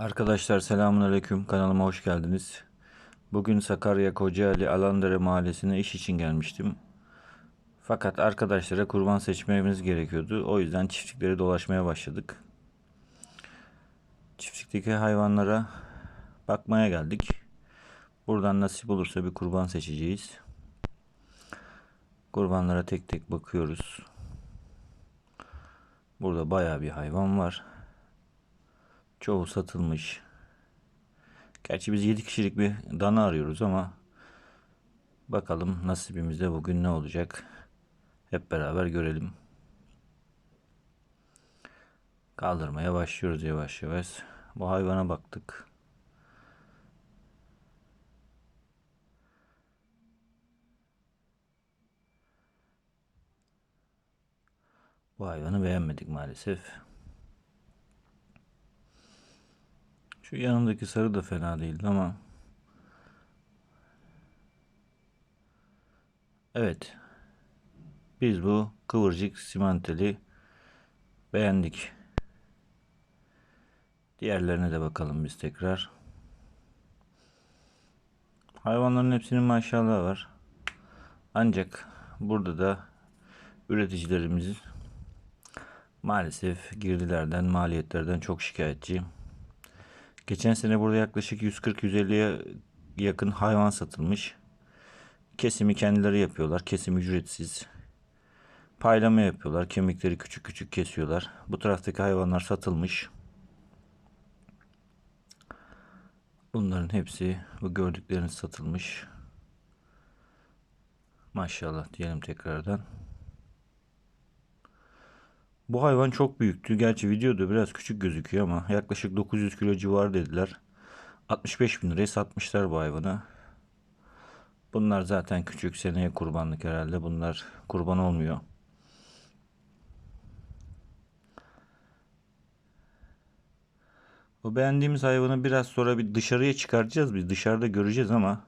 Arkadaşlar selamünaleyküm kanalıma hoş geldiniz. Bugün Sakarya Kocaeli Alandere mahallesine iş için gelmiştim. Fakat arkadaşlara kurban seçmemiz gerekiyordu. O yüzden çiftlikleri dolaşmaya başladık. Çiftlikteki hayvanlara bakmaya geldik. Buradan nasip olursa bir kurban seçeceğiz. Kurbanlara tek tek bakıyoruz. Burada bayağı bir hayvan var. Çoğu satılmış. Gerçi biz 7 kişilik bir dana arıyoruz ama bakalım nasibimizde bugün ne olacak. Hep beraber görelim. Kaldırmaya başlıyoruz yavaş yavaş. Bu hayvana baktık. Bu hayvanı beğenmedik maalesef. Şu yanındaki sarı da fena değildi ama Evet. Biz bu kıvırcık simanteli beğendik. Diğerlerine de bakalım biz tekrar. Hayvanların hepsinin maşallah var. Ancak burada da üreticilerimiz maalesef girdilerden, maliyetlerden çok şikayetçi. Geçen sene burada yaklaşık 140-150'ye yakın hayvan satılmış. Kesimi kendileri yapıyorlar. Kesim ücretsiz. Paylama yapıyorlar. Kemikleri küçük küçük kesiyorlar. Bu taraftaki hayvanlar satılmış. Bunların hepsi bu gördükleriniz satılmış. Maşallah diyelim tekrardan. Bu hayvan çok büyüktü. Gerçi videoda biraz küçük gözüküyor ama yaklaşık 900 kilo civarı dediler. 65 bin liraya satmışlar bu hayvanı. Bunlar zaten küçük seneye kurbanlık herhalde. Bunlar kurban olmuyor. Bu beğendiğimiz hayvanı biraz sonra bir dışarıya çıkaracağız. Biz dışarıda göreceğiz ama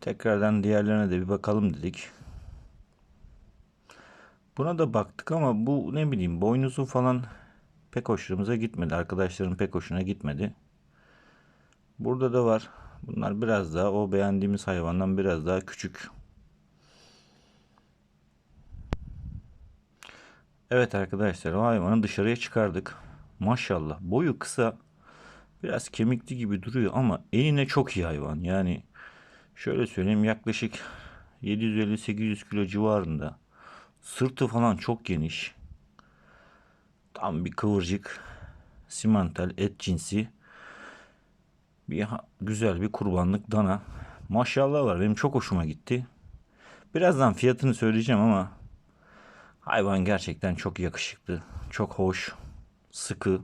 tekrardan diğerlerine de bir bakalım dedik. Buna da baktık ama bu ne bileyim boynuzu falan pek hoşumuza gitmedi. Arkadaşların pek hoşuna gitmedi. Burada da var. Bunlar biraz daha o beğendiğimiz hayvandan biraz daha küçük. Evet arkadaşlar o hayvanı dışarıya çıkardık. Maşallah boyu kısa biraz kemikli gibi duruyor ama eline çok iyi hayvan. Yani şöyle söyleyeyim yaklaşık 750-800 kilo civarında. Sırtı falan çok geniş. Tam bir kıvırcık simental et cinsi. Bir güzel bir kurbanlık dana. Maşallah var. Benim çok hoşuma gitti. Birazdan fiyatını söyleyeceğim ama hayvan gerçekten çok yakışıklı. Çok hoş. Sıkı.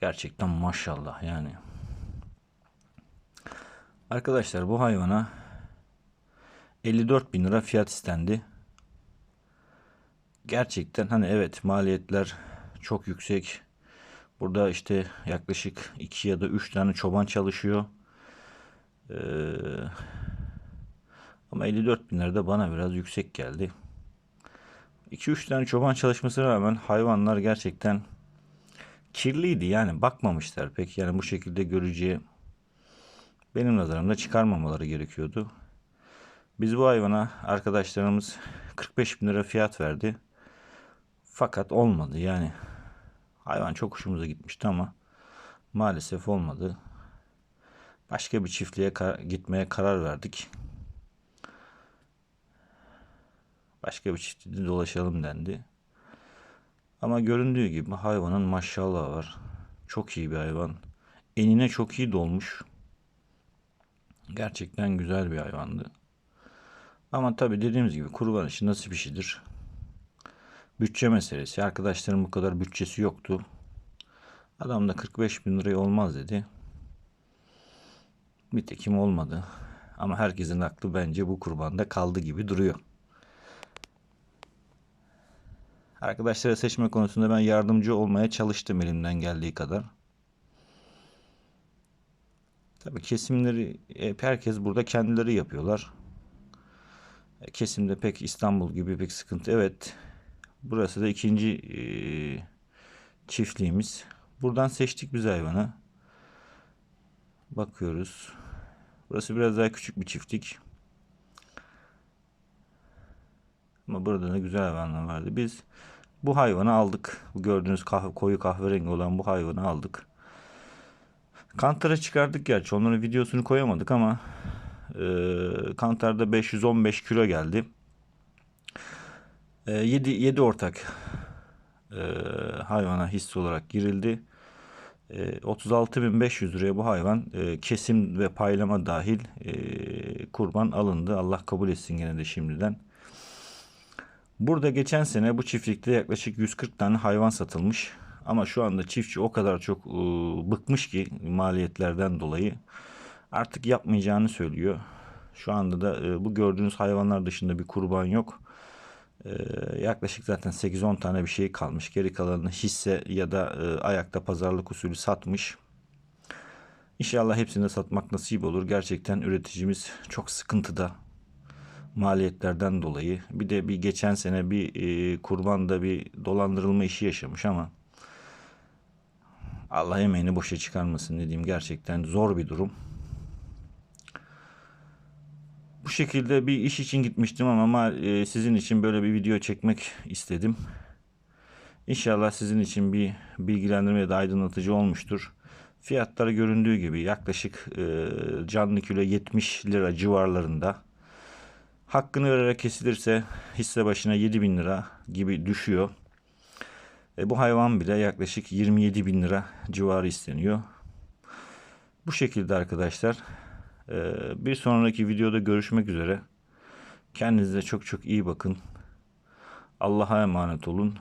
Gerçekten maşallah yani. Arkadaşlar bu hayvana 54 bin lira fiyat istendi gerçekten hani evet maliyetler çok yüksek. Burada işte yaklaşık 2 ya da 3 tane çoban çalışıyor. Ee, ama 54 bin lira da bana biraz yüksek geldi. 2-3 tane çoban çalışmasına rağmen hayvanlar gerçekten kirliydi. Yani bakmamışlar pek. Yani bu şekilde göreceği benim nazarımda çıkarmamaları gerekiyordu. Biz bu hayvana arkadaşlarımız 45 bin lira fiyat verdi. Fakat olmadı yani. Hayvan çok hoşumuza gitmişti ama maalesef olmadı. Başka bir çiftliğe gitmeye karar verdik. Başka bir çiftliğde dolaşalım dendi. Ama göründüğü gibi hayvanın maşallah var. Çok iyi bir hayvan. Enine çok iyi dolmuş. Gerçekten güzel bir hayvandı. Ama tabi dediğimiz gibi kurban işi nasıl bir şeydir. Bütçe meselesi. Arkadaşlarım bu kadar bütçesi yoktu. Adam da 45 bin liraya olmaz dedi. Nitekim olmadı. Ama herkesin aklı bence bu kurbanda kaldı gibi duruyor. Arkadaşlara seçme konusunda ben yardımcı olmaya çalıştım elimden geldiği kadar. Tabii kesimleri hep herkes burada kendileri yapıyorlar. Kesimde pek İstanbul gibi pek sıkıntı. Evet Burası da ikinci e, çiftliğimiz. Buradan seçtik biz hayvanı. Bakıyoruz. Burası biraz daha küçük bir çiftlik. Ama burada da güzel hayvanlar vardı. Biz bu hayvanı aldık. Bu gördüğünüz kahve, koyu kahverengi olan bu hayvanı aldık. Kantara çıkardık gerçi. Onların videosunu koyamadık ama e, Kantar'da 515 kilo geldi. E, 7, 7 ortak e, hayvana hisse olarak girildi. E, 36.500 liraya bu hayvan e, kesim ve paylama dahil e, kurban alındı. Allah kabul etsin gene de şimdiden. Burada geçen sene bu çiftlikte yaklaşık 140 tane hayvan satılmış. Ama şu anda çiftçi o kadar çok e, bıkmış ki maliyetlerden dolayı artık yapmayacağını söylüyor. Şu anda da e, bu gördüğünüz hayvanlar dışında bir kurban yok. E, yaklaşık zaten 8-10 tane bir şey kalmış. Geri kalanını hisse ya da e, ayakta pazarlık usulü satmış. İnşallah hepsini de satmak nasip olur. Gerçekten üreticimiz çok sıkıntıda maliyetlerden dolayı. Bir de bir geçen sene bir e, kurbanda bir dolandırılma işi yaşamış ama Allah emeğini boşa çıkarmasın dediğim gerçekten zor bir durum. Bu şekilde bir iş için gitmiştim ama ma- e, sizin için böyle bir video çekmek istedim. İnşallah sizin için bir bilgilendirme ya da aydınlatıcı olmuştur. Fiyatları göründüğü gibi yaklaşık e, canlı kilo 70 lira civarlarında. Hakkını vererek kesilirse hisse başına 7 bin lira gibi düşüyor. E, bu hayvan bile yaklaşık 27 bin lira civarı isteniyor. Bu şekilde arkadaşlar. E, bir sonraki videoda görüşmek üzere. Kendinize çok çok iyi bakın. Allah'a emanet olun.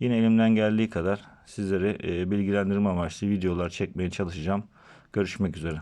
Yine elimden geldiği kadar sizlere bilgilendirme amaçlı videolar çekmeye çalışacağım. Görüşmek üzere.